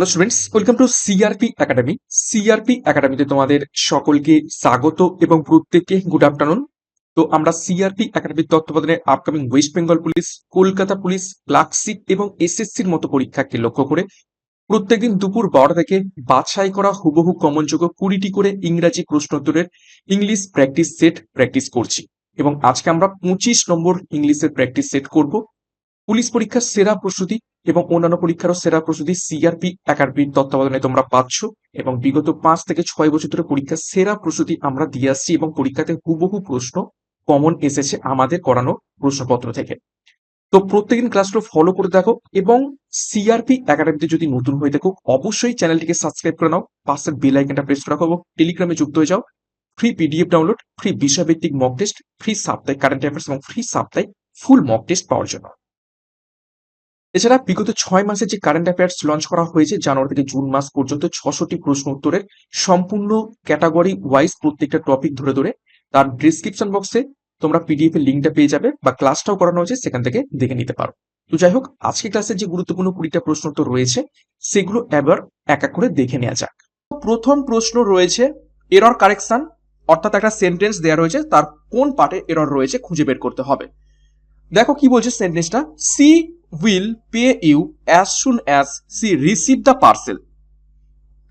Hello students welcome to CRP academy CRP একাডেমিতে তোমাদের সকলকে স্বাগত এবং প্রত্যেককে গুড আফটারনুন তো আমরা সিআরপি একাডেমির তত্ত্বাবধানে upcoming West Bengal police Kolkata police clerkship এবং এসএসসির মতো পরীক্ষাকে লক্ষ্য করে প্রত্যেকদিন দুপুর বারোটা থেকে বাছাই করা হুবহু কমনযোগ্য কুড়িটি করে ইংরাজি প্রশ্নোত্তরের ইংলিশ প্র্যাকটিস সেট প্র্যাকটিস করছি। এবং আজকে আমরা পঁচিশ নম্বর ইংলিশের প্র্যাকটিস সেট করব। পুলিশ পরীক্ষার সেরা প্রস্তুতি এবং অন্যান্য পরীক্ষারও সেরা প্রস্তুতি সিআরপি একাডেমির তত্ত্বাবধানে তোমরা পাচ্ছ এবং বিগত পাঁচ থেকে ছয় বছর ধরে পরীক্ষার সেরা প্রস্তুতি আমরা দিয়ে আসছি এবং পরীক্ষাতে হুবহু প্রশ্ন কমন এসেছে আমাদের করানো প্রশ্নপত্র থেকে। তো প্রত্যেকদিন ক্লাসগুলো ফলো করে দেখো এবং সিআরপি একাডেমিতে যদি নতুন হয়ে থাকো অবশ্যই চ্যানেলটিকে সাবস্ক্রাইব করে নাও পাশের বেল আইকনটা প্রেস করে রাখো এবং টেলিগ্রামে যুক্ত হয়ে যাও। ফ্রি পিডিএফ ডাউনলোড ফ্রি বিষয়ভিত্তিক মক টেস্ট ফ্রি সাপ্তাহিক কারেন্ট অ্যাফেয়ার্স এবং ফ্রি সাপ্তাহিক ফুল মক টেস্ট পাওয়ার জন্য। এছাড়া বিগত ছয় মাসে যে কারেন্ট অ্যাফেয়ার্স লঞ্চ করা হয়েছে, জানুয়ারি থেকে জুন মাস পর্যন্ত ছশোটি প্রশ্ন উত্তরের সম্পূর্ণ ক্যাটাগরি ওয়াইজ প্রত্যেকটা টপিক ধরে ধরে। তার ডিসক্রিপশন বক্সে তোমরা পিডিএফ এর লিঙ্কটা পেয়ে যাবে বা ক্লাসটাও করানো হয়েছে, সেখান থেকে দেখে নিতে পারো। তো যাই হোক, আজকে ক্লাসের যে গুরুত্বপূর্ণ কুড়িটা প্রশ্ন উত্তর রয়েছে, সেগুলো এবার এক এক করে দেখে নেওয়া যাক। প্রথম প্রশ্ন রয়েছে এরর কারেকশন অর্থাৎ একটা সেন্টেন্স দেওয়া রয়েছে, তার কোন পার্টে এরর রয়েছে খুঁজে বের করতে হবে। দেখো কি বলছে সেন্টেন্সটা, she will pay you as soon as she receive the parcel.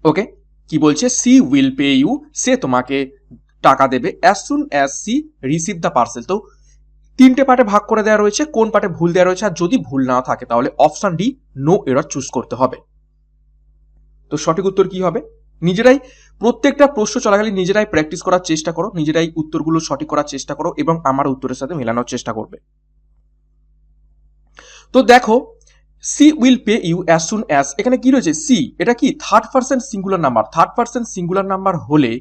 Okay? কি বলছে? সি উইল পে ইউ, সে তোমাকে টাকা দেবে as soon as she receive the parcel. তো তিনটে পার্টে ভাগ করে দেওয়া রয়েছে, কোন পার্টে ভুল দেওয়া রয়েছে, আর যদি ভুল না থাকে তাহলে option D, no error choose করতে হবে। তো সঠিক উত্তর কি হবে? নিজেরাই প্রত্যেকটা প্রশ্ন চলাকালীন নিজেরাই প্র্যাকটিস করার চেষ্টা করো, নিজেরাই উত্তরগুলো সঠিক করার চেষ্টা করো এবং আমার উত্তরের সাথে মেলানোর চেষ্টা করবে। তো দেখো she will pay you as soon as এখানে কি রয়েছে? সি এটা কি? Third percent singular number third percent singular number হলে,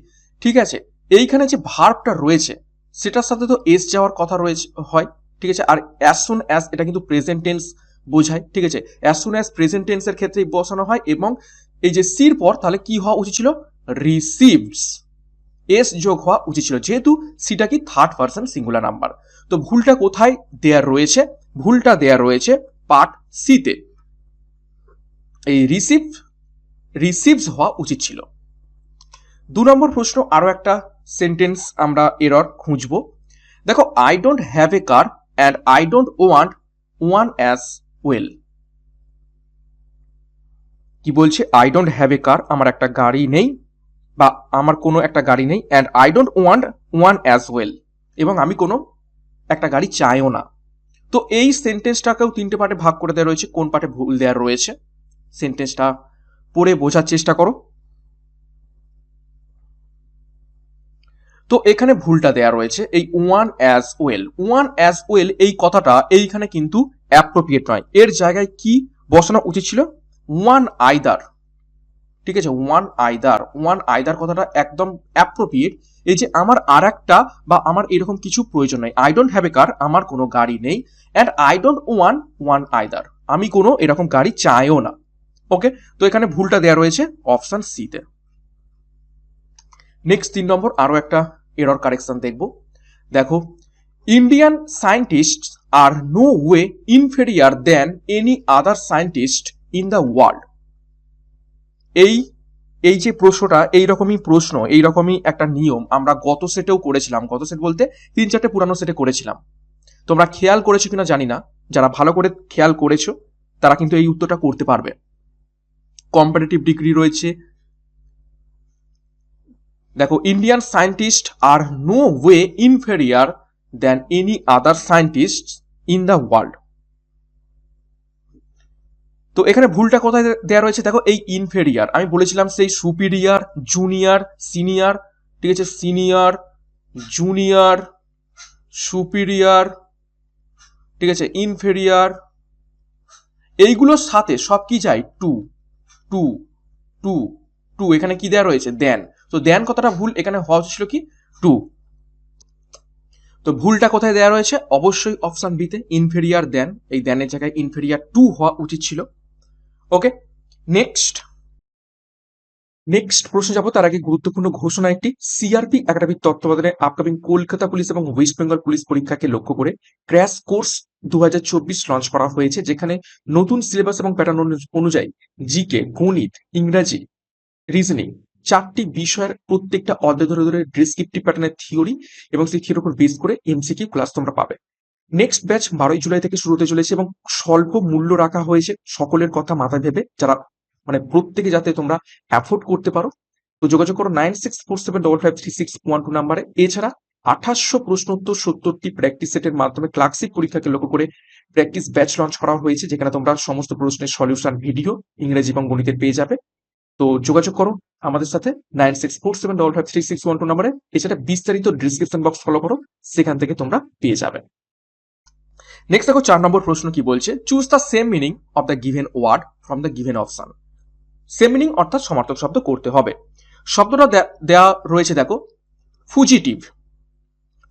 ঠিক আছে, এইখানে যে ভার্বটা রয়েছে, সেটার সাথে তো এস যাওয়ার কথা রয়েছে, হয়, ঠিক আছে? আর অ্যাজ সুন অ্যাজ এটা কিন্তু প্রেজেন্ট টেন্স বোঝায়, ঠিক আছে? অ্যাজ সুন অ্যাজ প্রেজেন্ট টেন্সের ক্ষেত্রেই বসানো হয় এবং এই যে সির পর তাহলে কি হওয়া উচিত ছিল? রিসিভস এস যোগ হওয়া উচিত ছিল, যেহেতু সিটা কি? থার্ড পার্সন সিঙ্গুলার নাম্বার তো ভুলটা কোথায়? দেয়া রয়েছে। ভুলটা দেয়া রয়েছে পার্ট সিতে এই রিসিভ রিসিভস হওয়া উচিত ছিল। দু নম্বর প্রশ্ন, আরও একটা সেন্টেন্স আমরা এরর খুঁজব। দেখো I don't have a car and I don't want one as well কি বলছে? I don't have a car আমার একটা গাড়ি নেই বা আমার কোনো একটা গাড়ি নেই and I don't want one as well এবং আমি কোনো একটা গাড়ি চাইও না। তো এই সেন্টেন্সটাকেও তিনটে পার্টে ভাগ করে দেওয়া রয়েছে। কোন পার্টে ভুল দেওয়া রয়েছে? সেন্টেন্সটা পড়ে বোঝার চেষ্টা করো। তো এখানে ভুলটা দেয়া রয়েছে। এই one as well one as well এই কথাটা এইখানে কিন্তু অ্যাপ্রোপ্রিয়েট নয়। এর জায়গায় কি বসানো উচিত ছিল? ওয়ান আইদার ঠিক আছে ওয়ান আইদার ওয়ান আইদার কথাটা একদম অ্যাপ্রোপ্রিয়েট এই যে আমার আর একটা বা আমার এরকম কিছু প্রয়োজন নেই। I don't have a car আমার কোনো গাড়ি নেই। And I don't one one either আমি কোনো এরকম গাড়ি চাইও না। ওকে তো এখানে ভুলটা দেওয়া রয়েছে অপশন সিতে নেক্সট তিন নম্বর, আরও একটা এরর কারেকশন দেখব। দেখো Indian scientist are no way inferior than any other scientist in the world এই এই যে প্রশ্নটা এইরকমই প্রশ্ন এইরকমই একটা নিয়ম আমরা গত সেটেও করেছিলাম। গত সেট বলতে তিন চারটে পুরানো সেটে করেছিলাম। তোমরা খেয়াল করেছ কিনা জানি না। যারা ভালো করে খেয়াল করেছ, তারা কিন্তু এই উত্তরটা করতে পারবে। কম্পিটিটিভ ডিগ্রি রয়েছে। দেখো Indian scientist are no way inferior than any other scientist in the world তো এখানে ভুলটা কোথায় দেওয়া রয়েছে? দেখো, এই ইনফেরিয়ার আমি বলেছিলাম সেই সুপিরিয়ার জুনিয়র সিনিয়র ঠিক আছে? সিনিয়র জুনিয়র সুপিরিয়ার ঠিক আছে? ইনফেরিয়ার এইগুলোর সাথে সব কি যায়? টু টু টু টু এখানে কি দেওয়া রয়েছে? দেন তো দেন কথাটা ভুল? এখানে হওয়া ছিল কি? টু তো ভুলটা কোথায় দেওয়া রয়েছে? অবশ্যই অপশন বিতে ইনফেরিয়ার দেন এই দেনের জায়গায় ইনফেরিয়ার টু হওয়া উচিত ছিল। ওকে নেক্সট নেক্সট প্রশ্ন যাব, তার আগে গুরুত্বপূর্ণ ঘোষণা একটি। সিআরপি একাডেমির তত্ত্বাবধানে আপকামিং কলকাতা পুলিশ এবং ওয়েস্ট বেঙ্গল পুলিশ পরীক্ষাকে লক্ষ্য করে ক্র্যাশ কোর্স দুহাজার চব্বিশ লঞ্চ করা হয়েছে, যেখানে নতুন সিলেবাস এবং প্যাটার্ন অনুযায়ী জিকে গণিত, ইংরাজি রিজনিং চারটি বিষয়ের প্রত্যেকটা অধ্যায় ধরে ধরে ডিসক্রিপটিভ প্যাটার্নের থিওরি এবং সেই থিওরির উপর বেস করে এমসিকিউ ক্লাস তোমরা পাবে। নেক্সট ব্যাচ বারোই জুলাই থেকে শুরু হতে চলেছে এবং স্বল্প মূল্য রাখা হয়েছে সকলের কথা মাথায় ভেবে, যারা মানে প্রত্যেকে যাতে তোমরা অ্যাফোর্ড করতে পারো। তো যোগাযোগ করো nine six four seven double five three six one two নাম্বারে এছাড়া আঠাশশো প্রশ্নোত্তর সত্তরটি প্র্যাকটিস সেটের মাধ্যমে ক্লাসিক পরীক্ষাকে লক্ষ্য করে প্র্যাকটিস ব্যাচ লঞ্চ করা হয়েছে, যেখানে তোমরা সমস্ত প্রশ্নের সলিউশন ভিডিও ইংরেজি এবং গণিতের পেয়ে যাবে। তো যোগাযোগ করো আমাদের সাথে nine six four seven double five three six one two নাম্বারে এছাড়া বিস্তারিত ডিসক্রিপশন বক্স ফলো করো, সেখান থেকে তোমরা পেয়ে যাবে। নেক্সট দেখো চার নম্বর প্রশ্ন কি বলছে? Choose the same meaning of the given word from the given option same meaning অর্থাৎ সমার্থক শব্দ করতে হবে। শব্দটা দেয়া রয়েছে দেখো। ফুজিটিভ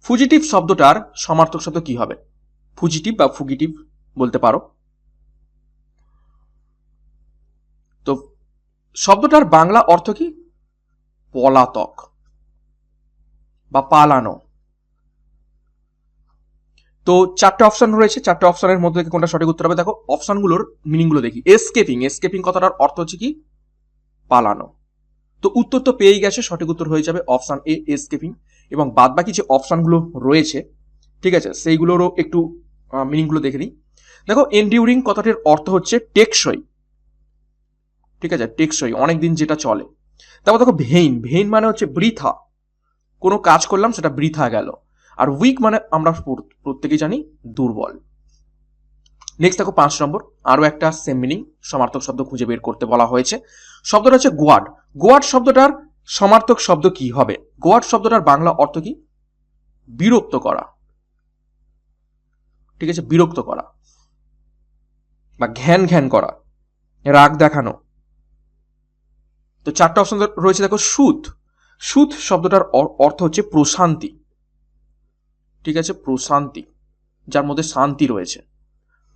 ফুজিটিভ শব্দটার সমার্থক শব্দ কি হবে? ফুজিটিভ বা ফুগিটিভ বলতে পারো। তো শব্দটার বাংলা অর্থ কি? পলাতক বা পালানো। তো চারটে অপশন রয়েছে, চারটে অপশনের মধ্যে থেকে কোনটা সঠিক উত্তর হবে? দেখো অপশনগুলোর মিনিংগুলো দেখি। এসকেপিং এসকেপিং কথাটার অর্থ হচ্ছে কি? পালানো। তো উত্তর তো পেয়েই গেছে, সঠিক উত্তর হয়ে যাবে অপশন এ এসকেপিং এবং বাদ বাকি যে অপশনগুলো রয়েছে, ঠিক আছে, সেইগুলোরও একটু মিনিংগুলো দেখে নিই। দেখো এনডিউরিং কথাটির অর্থ হচ্ছে টেকসই। ঠিক আছে, টেকসই, অনেকদিন যেটা চলে। তারপর দেখো ভেইন ভেইন মানে হচ্ছে বৃথা। কোনো কাজ করলাম, সেটা বৃথা গেল। আর উইক মানে আমরা প্রত্যেকেই জানি দুর্বল। নেক্সট দেখো পাঁচ নম্বর, আরও একটা সেম মিনিং সমার্থক শব্দ খুঁজে বের করতে বলা হয়েছে। শব্দটা হচ্ছে গোয়াড গোয়াড শব্দটার সমার্থক শব্দ কি হবে? গোয়াড শব্দটার বাংলা অর্থ কি? বিরক্ত করা। ঠিক আছে, বিরক্ত করা। বা ঘ্যান ঘ্যান করা। রাগ দেখানো। তো চারটা অপশন রয়েছে দেখো সুদ সুদ শব্দটার অর্থ হচ্ছে প্রশান্তি। ঠিক আছে? প্রশান্তি, যার মধ্যে শান্তি রয়েছে।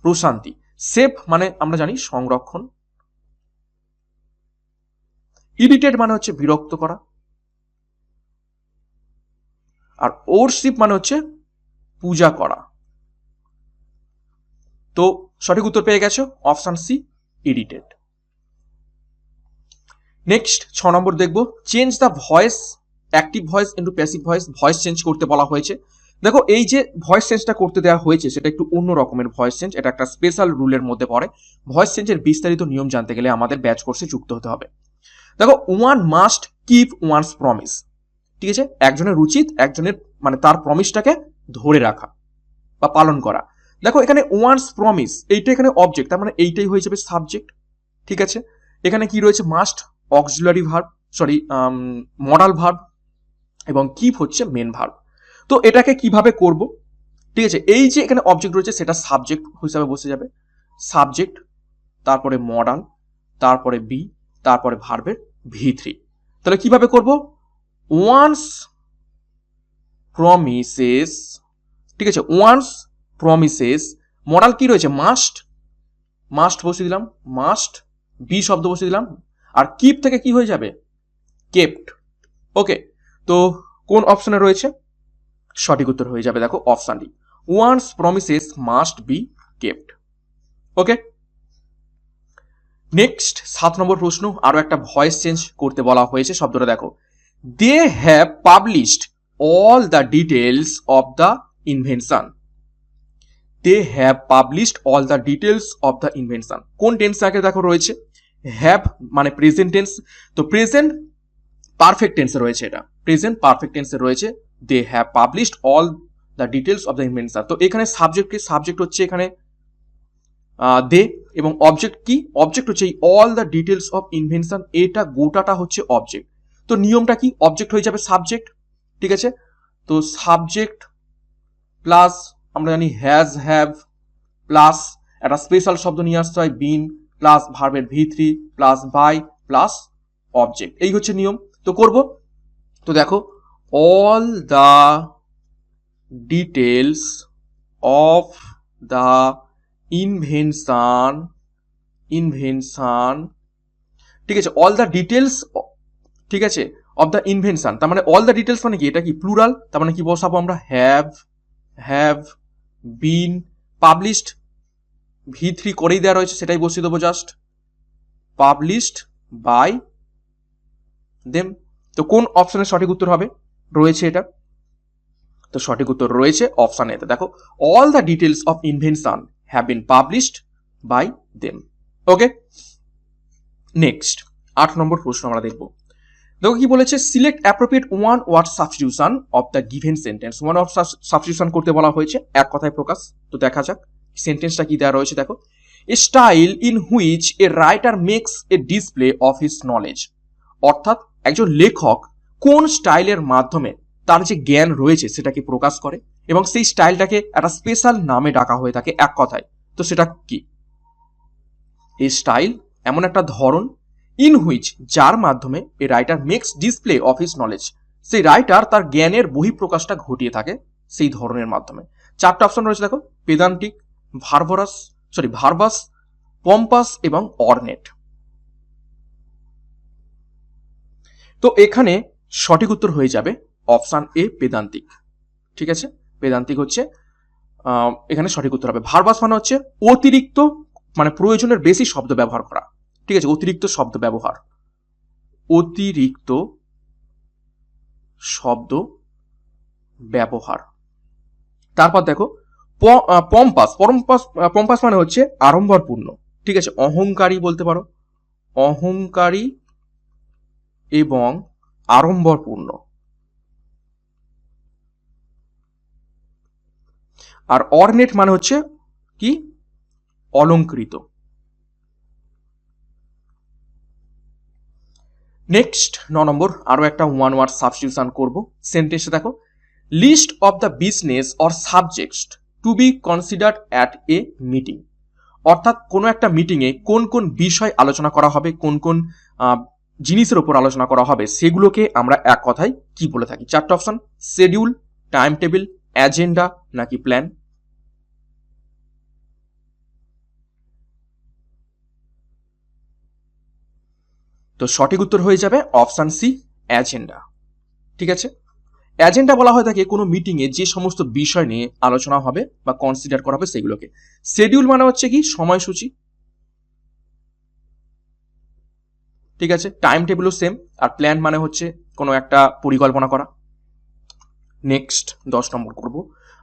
প্রশান্তি সেফ মানে আমরা জানি সংরক্ষণ। ইরিটেড মানে হচ্ছে বিরক্ত করা। আর ওরশিপ মানে হচ্ছে পূজা করা। তো সঠিক উত্তর পেয়ে গেছো? অপশন সি ইরিটেড নেক্সট ছ নম্বর দেখব। Change the voice active voice into passive voice voice change করতে বলা হয়েছে। দেখো, এই যে ভয়েস চেঞ্জটা করতে দেওয়া হয়েছে, সেটা একটু অন্য রকমের ভয়েস চেঞ্জ এটা একটা স্পেশাল রুলের মধ্যে পড়ে। ভয়েস চেঞ্জের বিস্তারিত নিয়ম জানতে গেলে আমাদের ব্যাচ কোর্সে যুক্ত হতে হবে। দেখো one must keep once promise ঠিক আছে? একজনের উচিত, একজনের মানে তার প্রমিসটাকে ধরে রাখা বা পালন করা। দেখো, এখানে ওয়ান্স প্রমিস এইটা এখানে অবজেক্ট তার মানে এইটাই হয়ে যাবে সাবজেক্ট ঠিক আছে? এখানে কি রয়েছে? Must auxiliary verb sorry modal verb এবং কিপ হচ্ছে মেন ভার্ব তো এটাকে কীভাবে করব? ঠিক আছে, এই যে এখানে অবজেক্ট রয়েছে, সেটা সাবজেক্ট হিসাবে বসে যাবে। সাবজেক্ট তারপরে মডাল তারপরে বি তারপরে ভার্বের ভি থ্রি তাহলে কীভাবে করব? ওয়ান্স প্রমিসেস ঠিক আছে ওয়ান্স প্রমিসেস মডাল কি রয়েছে? মাস্ট মাস্ট বসে দিলাম মাস্ট বি শব্দ বসে দিলাম। আর কিপ থেকে কি হয়ে যাবে? কেপ্ট ওকে তো কোন অপশনে রয়েছে? সঠিক উত্তর হয়ে যাবে, দেখো option D once promises must be kept okay next সাত নম্বর প্রশ্ন, আরও একটা ভয়েস চেঞ্জ করতে বলা হয়েছে শব্দটা, দেখো। They have published all the details of the invention they have published all the details of the invention কোন টেন্স আগে দেখো রয়েছে? হ্যাভ মানে প্রেজেন্ট টেন্স তো প্রেজেন্ট পারফেক্ট টেন্সে রয়েছে এটা। প্রেজেন্ট পারফেক্ট টেন্সে রয়েছে। They have published all the details of the invention তো এখানে সাবজেক্ট কি? সাবজেক্ট হচ্ছে এখানে দে এবং অবজেক্ট কি? অবজেক্ট হচ্ছে এই all the details of invention এটা গোটাটা হচ্ছে অবজেক্ট তো নিয়মটা কি? অবজেক্ট হয়ে যাবে সাবজেক্ট ঠিক আছে? তো সাবজেক্ট প্লাস আমরা জানি হ্যাজ হ্যাভ প্লাস একটা স্পেশাল শব্দ নিয়ে আসতে হয় বিন প্লাস ভার্বের V three plus by plus object এই হচ্ছে নিয়ম। তো করব? তো দেখো all the details of the invention invention, ঠিক আছে অল দ্য ডিটেলস ঠিক আছে অফ দ্য ইনভেনশন তার মানে অল দ্য ডিটেলস মানে কি? এটা কি প্লুরাল তার মানে কি বসাবো আমরা? Have have been published V three করেই দেওয়া রয়েছে, সেটাই বসিয়ে দেবো জাস্ট পাবলিশড বাই দেম তো কোন অপশনের সঠিক উত্তর হবে? রয়েছে এটা। তো সঠিক উত্তর রয়েছে অপশন এতে দেখো all the details of invention have been published by them okay next আট নম্বর প্রশ্ন আমরা দেখব। দেখো কি বলেছে select appropriate one word substitution of the given sentence one of substitution করতে বলা হয়েছে, এক কথায় প্রকাশ। তো দেখা যাক সেন্টেন্সটা কি দেওয়া রয়েছে, দেখো। A style in which a writer makes a display of his knowledge অর্থাৎ, একজন লেখক কোন স্টাইলের মাধ্যমে তার যে জ্ঞান রয়েছে সেটাকে প্রকাশ করে এবং সেই স্টাইলটাকে একটা স্পেশাল নামে ডাকা হয়ে থাকে এক কথায়। তো সেটা কি? এই স্টাইল এমন একটা ধরন ইন হুইচ যার মাধ্যমে এই writer makes display of his knowledge সেই রাইটার তার জ্ঞানের বহিঃপ্রকাশটা ঘটিয়ে থাকে সেই ধরনের মাধ্যমে। চারটা অপশন রয়েছে দেখো পেদান্টিক ভার্বরাস সরি ভার্বাস পম্পাস এবং অর্নেট তো এখানে সঠিক উত্তর হয়ে যাবে অপশান এ, বেদান্তিক। ঠিক আছে? বেদান্তিক হচ্ছে এখানে সঠিক উত্তর হবে। ভার্বাস মানে হচ্ছে অতিরিক্ত মানে প্রয়োজনের বেশি শব্দ ব্যবহার করা। ঠিক আছে? অতিরিক্ত শব্দ ব্যবহার। অতিরিক্ত শব্দ ব্যবহার। তারপর দেখো পম্পাস। পরম্পাস পম্পাস মানে হচ্ছে আড়ম্বরপূর্ণ। ঠিক আছে? অহংকারী বলতে পারো। অহংকারী এবং আড়ম্বরপূর্ণ। আর অর্নেট মানে হচ্ছে কি? অলঙ্কৃত। নেক্সট, ন নম্বর, আরও একটা ওয়ান ওয়ার্ড সাবস্টিটিউশন করব। সেন্টেন্সে দেখো list of the business or subject to be considered at a meeting অর্থাৎ কোনো একটা মিটিংয়ে কোন কোন বিষয় আলোচনা করা হবে, কোন কোন জিনিসের উপর আলোচনা করা হবে, সেগুলোকে আমরা এক কথায় কি বলে থাকি? চারটা option schedule time table agenda নাকি প্ল্যান তো সঠিক উত্তর হয়ে যাবে অপশান সি অ্যাজেন্ডা ঠিক আছে? অ্যাজেন্ডা বলা হয় থাকে কোনো মিটিংয়ে যে সমস্ত বিষয় নিয়ে আলোচনা হবে বা কনসিডার করা হবে সেগুলোকে। শেডিউল মানে হচ্ছে কি সময়সূচি ঠিক আছে? টাইম টেবিলও সেম আর প্ল্যান মানে হচ্ছে কোনো একটা পরিকল্পনা করা। নেক্সট দশ নম্বর করব।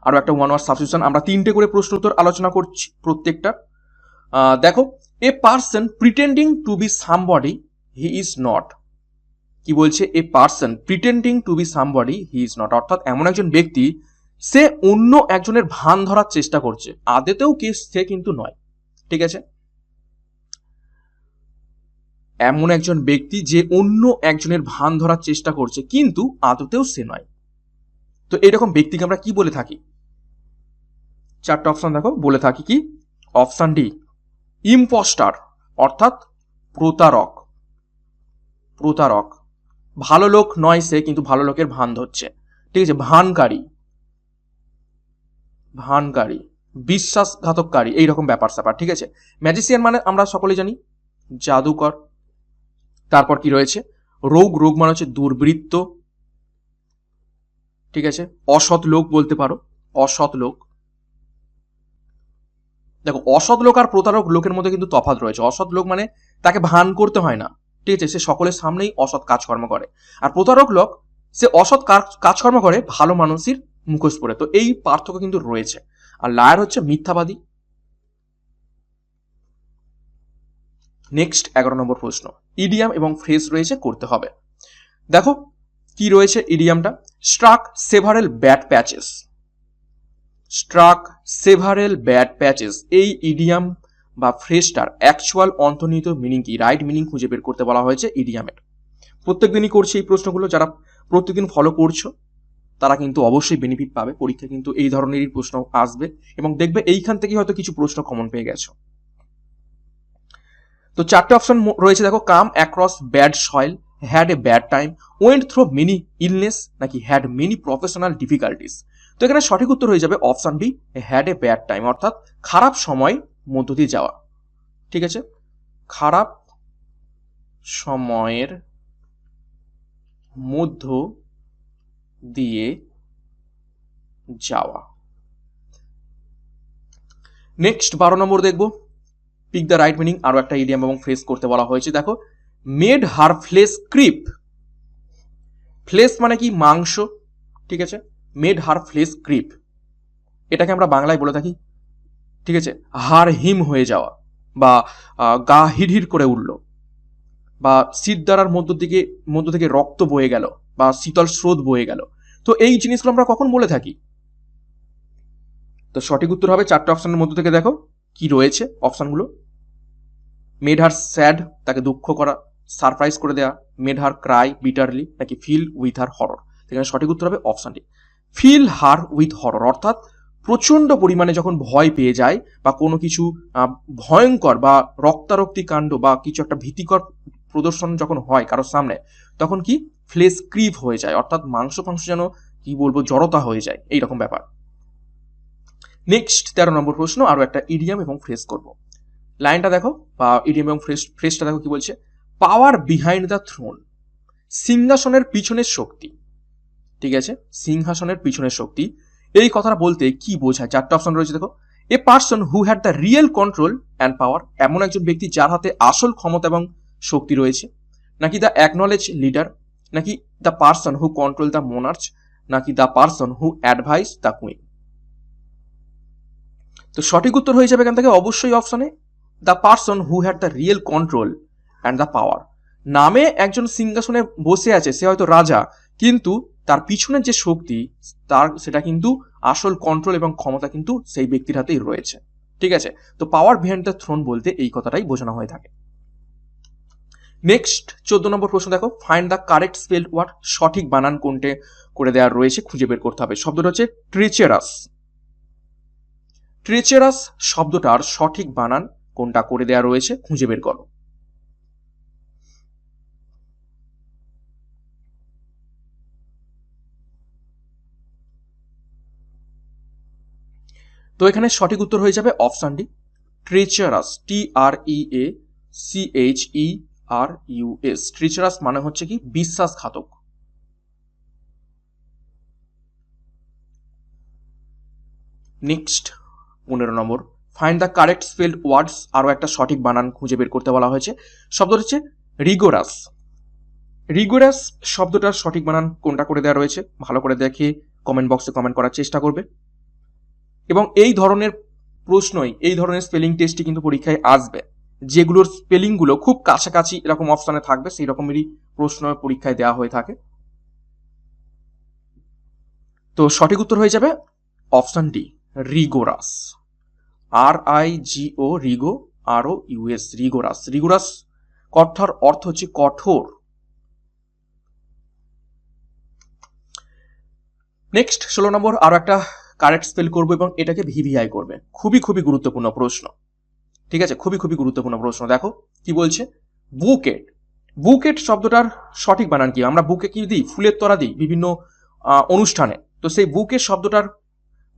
আরও একটা ওয়ান ওয়ার সাবস্টিটিউশন আমরা তিনটে করে প্রশ্ন উত্তর আলোচনা করছি প্রত্যেকটা। দেখো a person pretending to be somebody he is not কি বলছে? A person pretending to be somebody he is not অর্থাৎ এমন একজন ব্যক্তি, সে অন্য একজনের ভান ধরার চেষ্টা করছে। আদেতেও কি সে কিন্তু নয়। ঠিক আছে? এমন একজন ব্যক্তি যে অন্য একজনের ভান ধরার চেষ্টা করছে, কিন্তু আদতেও সে নয়। তো এরকম ব্যক্তিকে আমরা কি বলে থাকি? চারটা অপশন দেখো, বলে থাকি কি? অপশন ডি ইম্পস্টার অর্থাৎ প্রতারক। প্রতারক। ভালো লোক নয় সে, কিন্তু ভালো লোকের ভান ধরছে। ঠিক আছে, ভানকারী। ভানকারী, বিশ্বাসঘাতককারী, এইরকম ব্যাপার স্যাপার ঠিক আছে? ম্যাজিসিয়ান মানে আমরা সকলে জানি, জাদুকর। তারপর কি রয়েছে? রোগ রোগ মানে হচ্ছে দুর্বৃত্ত। ঠিক আছে? অসৎ লোক বলতে পারো। অসৎ লোক। দেখো, অসৎ লোক আর প্রতারক লোকের মধ্যে কিন্তু তফাৎ রয়েছে। অসৎ লোক মানে তাকে ভান করতে হয় না। ঠিক আছে? সে সকলের সামনেই অসৎ কাজকর্ম করে। আর প্রতারক লোক, সে অসৎ কাজ- কাজকর্ম করে ভালো মানুষের মুখোশ পরে। তো এই পার্থক্য কিন্তু রয়েছে। আর লায়ার হচ্ছে মিথ্যাবাদী। নেক্সট এগারো নম্বর প্রশ্ন। ইডিয়াম এবং ফ্রেজ রয়েছে করতে হবে। দেখো, কি রয়েছে ইডিয়ামটা struck several bad patches struck several bad patches এই ইডিয়াম বা ফ্রেজটার অ্যাকচুয়াল অন্তর্নিহিত মিনিং কি? রাইট মিনিং খুঁজে বের করতে বলা হয়েছে ইডিয়ামের প্রত্যেকদিনই করছে এই প্রশ্নগুলো। যারা প্রত্যেকদিন ফলো করছ, তারা কিন্তু অবশ্যই বেনিফিট পাবে। পরীক্ষা কিন্তু এই ধরনেরই প্রশ্ন আসবে এবং দেখবে এইখান থেকে হয়তো কিছু প্রশ্ন কমন পেয়ে গেছো। তো চারটে অপশন রয়েছে, দেখো come across bad soil had a bad time went through many illness নাকি হ্যাড মেনি প্রফেশনাল ডিফিকাল্টিস তো এখানে সঠিক উত্তর হয়ে যাবে option B had a bad time অর্থাৎ খারাপ সময় মধ্য দিয়ে যাওয়া। ঠিক আছে? খারাপ সময়ের মধ্য দিয়ে যাওয়া। নেক্সট বারো নম্বর দেখব। পিক দ্য রাইট মিনিং আরও একটা ইডিয়াম এবং ফ্রেস করতে বলা হয়েছে। দেখো মেড হার ফ্লেস ক্রিপ ফ্লেস মানে কি? মাংস, ঠিক আছে? মেড হার ফ্লেস ক্রিপ এটাকে আমরা বাংলায় বলে থাকি, ঠিক আছে? হাড় হিম হয়ে যাওয়া বা গা হিড়হিড় করে উঠল বা, শীত দ্বারার মধ্য থেকে মধ্য থেকে রক্ত বয়ে গেল বা, শীতল স্রোত বয়ে গেল। তো এই জিনিসগুলো আমরা কখন বলে থাকি? তো সঠিক উত্তর হবে চারটে অপশনের মধ্য থেকে, দেখো। কি রয়েছে অপশানগুলো? মেড হার স্যাড, তাকে দুঃখ করা, সারপ্রাইজ করে দেওয়া মেড হার ক্রাই বিটারলি নাকি ফিল উইথ হার হরর এখানে সঠিক উত্তর হবে অপশনটি। ফিল হার উইথ হরর অর্থাৎ প্রচণ্ড পরিমাণে যখন ভয় পেয়ে যায় বা কোনো কিছু ভয়ঙ্কর বা রক্তারক্তি কাণ্ড বা কিছু একটা ভীতিকর প্রদর্শন যখন হয় কারোর সামনে, তখন কি? ফ্লেস ক্রিভ হয়ে যায়, অর্থাৎ মাংস ফাংস যেন, কি বলব, জড়তা হয়ে যায়, এইরকম ব্যাপার। নেক্সট তেরো নম্বর প্রশ্ন, আরও একটা ইডিয়াম এবং ফ্রেস করব। লাইনটা দেখো, বা ইডিয়াম এবং ফ্রেস ফ্রেসটা দেখো কি বলছে? পাওয়ার বিহাইন্ড দ্য থ্রোন সিংহাসনের পিছনের শক্তি। ঠিক আছে? সিংহাসনের পিছনের শক্তি। এই কথাটা বলতে কি বোঝায়? চারটা অপশন রয়েছে দেখো। A person who had the real control and power এমন একজন ব্যক্তি যার হাতে আসল ক্ষমতা এবং শক্তি রয়েছে। নাকি দ্য অ্যাকনলেজ লিডার নাকি the person who control the monarch নাকি the person who advise the queen তো সঠিক উত্তর হয়ে যাবে এখান থেকে অবশ্যই অপশনে the person who had the real control and the power নামে একজন সিংহাসনে বসে আছে, সে হয়তো রাজা, কিন্তু তার পিছনের যে শক্তি, তার সেটা কিন্তু আসল কন্ট্রোল এবং ক্ষমতা কিন্তু সেই ব্যক্তির হাতেই রয়েছে। ঠিক আছে? তো পাওয়ার বিহাইন্ড দ্য থ্রোন বলতে এই কথাটাই বোঝানো হয়ে থাকে। নেক্সট চোদ্দ নম্বর প্রশ্ন দেখো। Find the correct spell word সঠিক বানান কোনটে করে দেওয়া রয়েছে, খুঁজে বের করতে হবে। শব্দটা হচ্ছে ট্রিচেরাস ট্রিচেরাস শব্দটার সঠিক বানান কোনটা করে দেয়া রয়েছে খুঁজে বের করো। তো এখানে সঠিক উত্তর হয়ে যাবে option D, treacherous T R E A C H E R U S treacherous মানে হচ্ছে কি বিশ্বাসঘাতক। নেক্সট পনেরো নম্বর। Find the correct spelled words আরও একটা সঠিক বানান খুঁজে বের করতে বলা হয়েছে। শব্দ হচ্ছে রিগোরাস রিগোরাস শব্দটার সঠিক বানান কোনটা করে দেওয়া রয়েছে, ভালো করে দেখে কমেন্ট বক্সে কমেন্ট করার চেষ্টা করবে। এবং এই ধরনের প্রশ্নই, এই ধরনের স্পেলিং টেস্টই কিন্তু পরীক্ষায় আসবে। যেগুলোর স্পেলিংগুলো খুব কাছাকাছি এরকম অপশানে থাকবে, সেই রকমেরই প্রশ্ন পরীক্ষায় দেওয়া হয়ে থাকে। তো সঠিক উত্তর হয়ে যাবে option D rigorous R I G O rigo R O U S rigorous rigorous কথার অর্থ হচ্ছে কঠোর। নেক্সট ষোলো নম্বর, আরও একটা কারেক্ট স্পেল করব এবং এটাকে ভিভিআই করবে। খুবই খুবই গুরুত্বপূর্ণ প্রশ্ন। ঠিক আছে? খুবই খুবই গুরুত্বপূর্ণ প্রশ্ন। দেখো, কি বলছে? বুকেট। বুকেট শব্দটার সঠিক বানান কি? আমরা বুকে কি দিই? ফুলের তোড়া দিই বিভিন্ন অনুষ্ঠানে। তো সেই বুকেট শব্দটার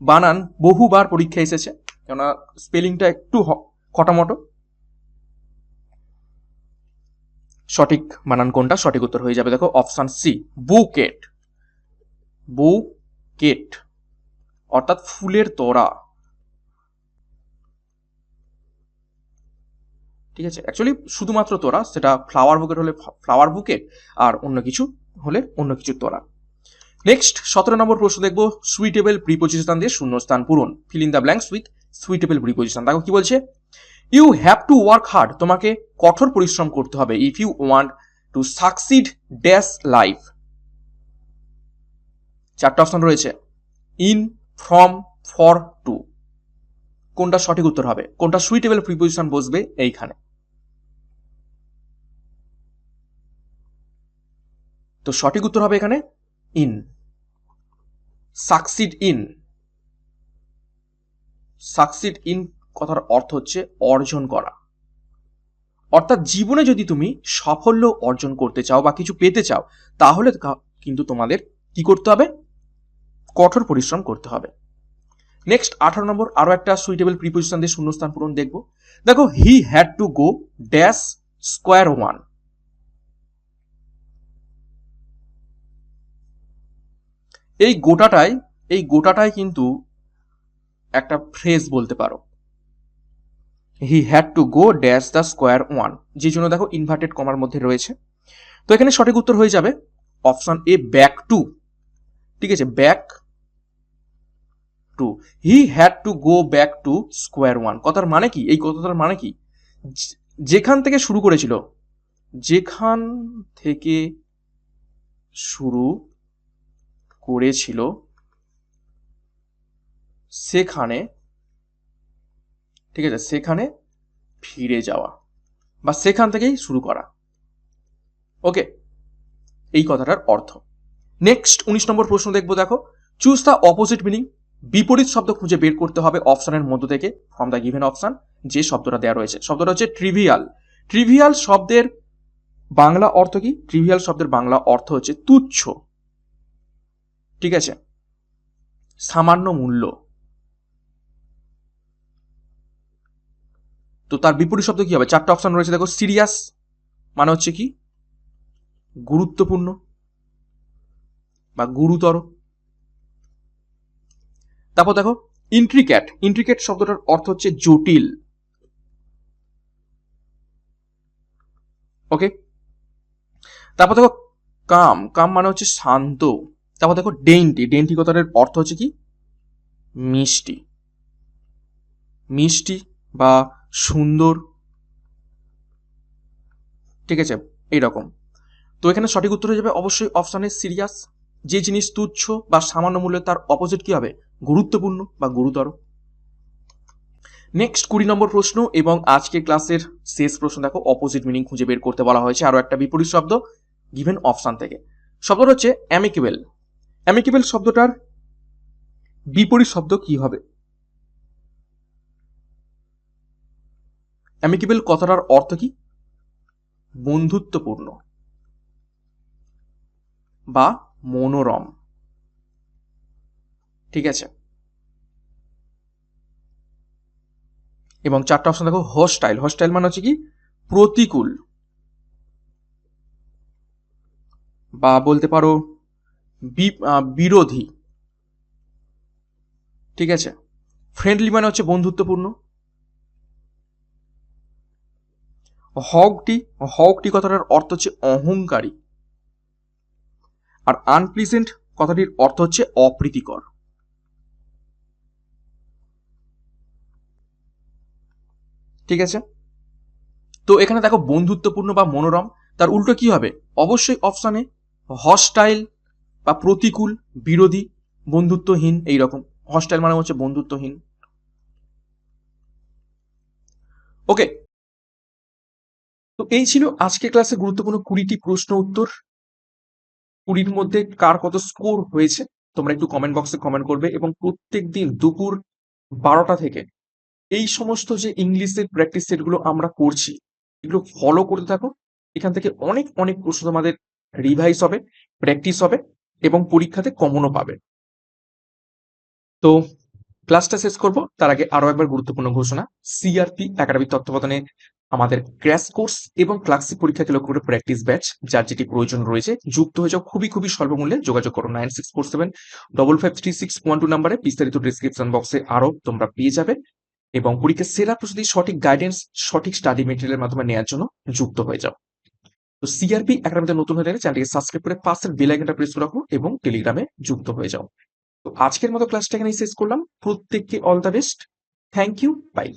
বানান বহুবার পরীক্ষা এসেছে। কেননা স্পেলিংটা একটু খটামটো সঠিক বানান কোনটা? সঠিক উত্তর হয়ে যাবে, দেখো অপশন সি বুকেট। বুকেট, অর্থাৎ ফুলের তোড়া। ঠিক আছে? অ্যাকচুয়ালি শুধুমাত্র তোরা সেটা ফ্লাওয়ার বুকেট হলে ফ্লাওয়ার বুকেট আর অন্য কিছু হলে অন্য কিছু তোরা নেক্সট সতেরো নম্বর প্রশ্ন দেখব সুইটেবল প্রিপোজিশন দিয়ে শূন্যস্থান পূরণ। Fill in the blanks with suitable preposition দেখো কি বলছে? You have to work hard তোমাকে কঠোর পরিশ্রম করতে হবে। If you want to succeed dash life চারটা অপশন রয়েছে। ইন ফ্রম ফর টু কোনটা সঠিক উত্তর হবে? কোনটা সুইটেবল প্রিপোজিশন বসবে? এইখানে। তো সঠিক উত্তর হবে এখানে in succeed in succeed in কথার অর্থ হচ্ছে অর্জন করা। অর্থাৎ জীবনে যদি তুমি সাফল্য অর্জন করতে চাও বা কিছু পেতে চাও, তাহলে কিন্তু তোমাদের কি করতে হবে? কঠোর পরিশ্রম করতে হবে। নেক্সট আঠারো নম্বর, আরও একটা সুইটেবল প্রিপোজিশন দিয়ে শূন্যস্থান পূরণ দেখব। দেখো he had to go dash square one এই গোটাটাই এই গোটাটাই কিন্তু একটা ফ্রেজ বলতে পারো। He had to go dash the square one যে জন্য দেখো ইনভার্টেড কমার মধ্যে রয়েছে। তো এখানে সঠিক উত্তর হয়ে যাবে অপশন এ ব্যাক টু ঠিক আছে back to he had to go back to square one কথার মানে কি? এই কথাটার মানে কি? যেখান থেকে শুরু করেছিল, যেখান থেকে শুরু করেছিল সেখানে, ঠিক আছে, সেখানে ফিরে যাওয়া বা সেখান থেকেই শুরু করা। ওকে, এই কথাটার অর্থ। নেক্সট উনিশ নম্বর প্রশ্ন দেখব, দেখো। চুজ দ্য অপোজিট মিনিং বিপরীত শব্দ খুঁজে বের করতে হবে অপশনের মধ্য থেকে ফ্রম দ্য গিভেন অপশন যে শব্দটা দেওয়া রয়েছে। শব্দটা হচ্ছে ট্রিভিয়াল ট্রিভিয়াল শব্দের বাংলা অর্থ কি? ট্রিভিয়াল শব্দের বাংলা অর্থ হচ্ছে তুচ্ছ। ঠিক আছে? সামান্য মূল্য। তো তার বিপরীত শব্দ কি হবে? চারটা অপশন রয়েছে, দেখো সিরিয়াস মানে হচ্ছে কি? গুরুত্বপূর্ণ বা গুরুতর। তারপর দেখো ইন্ট্রিক্যাট ইন্ট্রিক্যাট শব্দটার অর্থ হচ্ছে জটিল। ওকে তারপর দেখো কাম কাম মানে হচ্ছে শান্ত। তারপর দেখো ডেন্টি ডেন্টি কথাটার অর্থ হচ্ছে কি? মিষ্টি। মিষ্টি বা সুন্দর। ঠিক আছে, এইরকম। তো এখানে সঠিক উত্তর হয়ে যাবে অবশ্যই অপশানে সিরিয়াস যে জিনিস তুচ্ছ বা সামান্য মূল্য তার অপোজিট কি হবে? গুরুত্বপূর্ণ বা গুরুতর। নেক্সট কুড়ি নম্বর প্রশ্ন এবং আজকের ক্লাসের শেষ প্রশ্ন, দেখো অপোজিট মিনিং খুঁজে বের করতে বলা হয়েছে। আরও একটা বিপরীত শব্দ গিভেন অপশান থেকে। শব্দটা হচ্ছে অ্যামিকেবল অ্যামিকেবল শব্দটার বিপরীত শব্দ কি হবে? অ্যামিকেবল কথাটার অর্থ কি? বন্ধুত্বপূর্ণ বা মনোরম। ঠিক আছে? এবং চারটা অপশন দেখো হোস্টাইল হোস্টাইল মানে হচ্ছে কি? প্রতিকূল। বা বলতে পারো বিরোধী। ঠিক আছে? ফ্রেন্ডলি মানে হচ্ছে বন্ধুত্বপূর্ণ। হকটি হকটি কথাটার অর্থ হচ্ছে অহংকারী। আর আনপ্লিজেন্ট কথাটির অর্থ হচ্ছে অপ্রীতিকর। ঠিক আছে? তো এখানে দেখো বন্ধুত্বপূর্ণ বা মনোরম, তার উল্টো কি হবে? অবশ্যই অপশানে হস্টাইল বা প্রতিকূল, বিরোধী, বন্ধুত্বহীন এইরকম। হস্টাইল মানে হচ্ছে বন্ধুত্বহীন। ওকে তো এই ছিল আজকে ক্লাসে গুরুত্বপূর্ণ কুড়িটি প্রশ্ন উত্তর। কুড়ির মধ্যে কার কত স্কোর হয়েছে, তোমরা একটু কমেন্ট বক্সে কমেন্ট করবে এবং প্রত্যেক দিন দুপুর বারোটা থেকে এই সমস্ত যে ইংলিশের প্র্যাকটিস সেটগুলো আমরা করছি, এগুলো ফলো করতে থাকো। এখান থেকে অনেক অনেক প্রশ্ন তোমাদের রিভাইজ হবে প্র্যাকটিস হবে এবং পরীক্ষাতে কমনও পাবে। তো ক্লাসটা শেষ করব। তার আগে আরও একবার গুরুত্বপূর্ণ ঘোষণা। সিআরপি একাডেমিক তত্ত্বাবধানে আমাদের ক্র্যাশ কোর্স এবং ক্লাসিক পরীক্ষাকে লক্ষ্য করে প্র্যাকটিস ব্যাচ যার যেটি প্রয়োজন রয়েছে, যুক্ত হয়ে যাও খুবই খুবই স্বল্প মূল্যে যোগাযোগ করো nine six four seven double five three six one two নাম্বারে বিস্তারিত ডিসক্রিপশন বক্সে আরও তোমরা পেয়ে যাবে। এবং পরীক্ষার সেরা প্রস্তুতি, সঠিক গাইডেন্স সঠিক স্টাডি মেটেরিয়ালের মাধ্যমে নেওয়ার জন্য যুক্ত হয়ে যাও। তো সিআরপি একাডেমিতে নতুন হয়ে গেলে চ্যানেলটিকে সাবস্ক্রাইব করে পাশের বেল আইকনটা প্রেস করে রাখো এবং টেলিগ্রামে যুক্ত হয়ে যাও। তো আজকের মতো ক্লাসটা এখানে শেষ করলাম। প্রত্যেককে all the best thank you bye